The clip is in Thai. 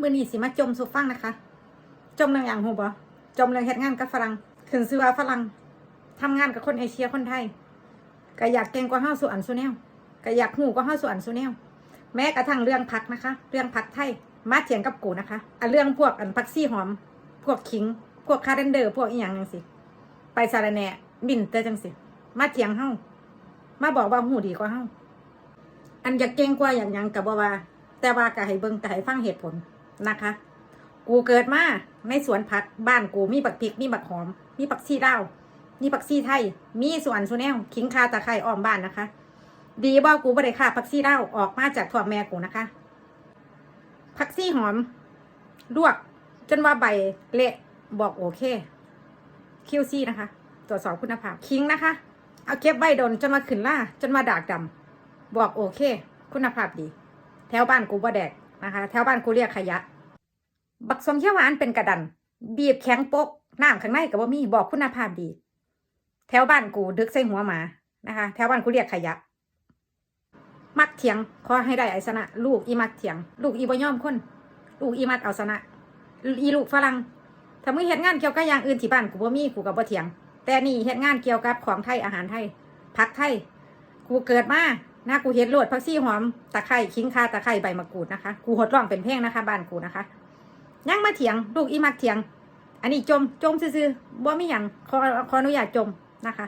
มื่อนี้สิมาจมสุฟังนะคะ จมเรื่องอย่างหูบ่จมเรื่องเฮ็ดงานกับฝรั่งขึ้นซื้อว่าฝรั่งทำงานกับคนเอเชียคนไทยก็อยากเก่งกว่าเฮาส่วนสุแนวก็อยากหูกว่าเฮาส่วนสุแนวแม้กระทั่งเรื่องผักนะคะ เรื่องผักไทยมาเถียงกับกูนะคะอะเรื่องพวกอันผักซี่หอม พวกขิง พวกคาเรนเดอร์พวกอีหยังจังสิไปสารแน่บินเตอจังสิมาเถียงเฮามาบอกว่าหูดีกว่าเฮาอันอยากเก่งกว่าอย่างยังกับบ่ว่า แต่ว่าก็ให้เบิ่งแต่ให้ฟังเหตุผล นะคะ กูเกิดมาในสวนผักบ้านกูมีบักพริกมีบักหอม มีบักซี่ดาวมีบักซี่ไทย มีสวนสุแนวขิงคาตะไคร้อ้อมบ้านนะคะ ดีบ่กูบ่ได้ค่าผักซี่ดาวออกมาจากถั่วแม่กูนะคะผักซี่หอมลวกจนว่าใบเละบอกโอเคคิวซี่นะคะ ตรวจสอบคุณภาพคิงนะคะ เอาเก็บไว้โดนจนมาขึ้นล่าจนมาดากดำบอกโอเค คุณภาพดี แถวบ้านกูบ่แดก นะคะแถวบ้านกูเรียกขยะ บักสมเขียวหวานเป็นกระดัน บีบแข็งโปกน้ำข้างในกับว่ามีบอกคุณภาพดี แถวบ้านกูดึกใส่หัวหมานะคะ แถวบ้านกูเรียกขยะ มักเถียงขอให้ได้ไอสนะ ลูกอีมักเถียง ลูกอีบ่ยอมคนลูกอีมัดเอาสนะ อีลูกฝรั่งถ้ามึงเฮ็ดงานเกี่ยวกับอย่างอื่นที่บ้านกูบ่มีกูก็บ่เถียง แต่นี่เฮ็ดงานเกี่ยวกับของไทยอาหารไทยผักไทยกูเกิดมา นะกูเห็ดโลดผักซี่หอมตะไคร้ขิงคาตะไคร้ใบมะกรูดนะคะกูหดร่องเป็นเพลงนะคะบ้านกูนะคะยังมาเถียงลูกอีมักเถียง อันนี้จมจมซื่อๆบ่มีหยังขอขออนุญาตจมนะคะ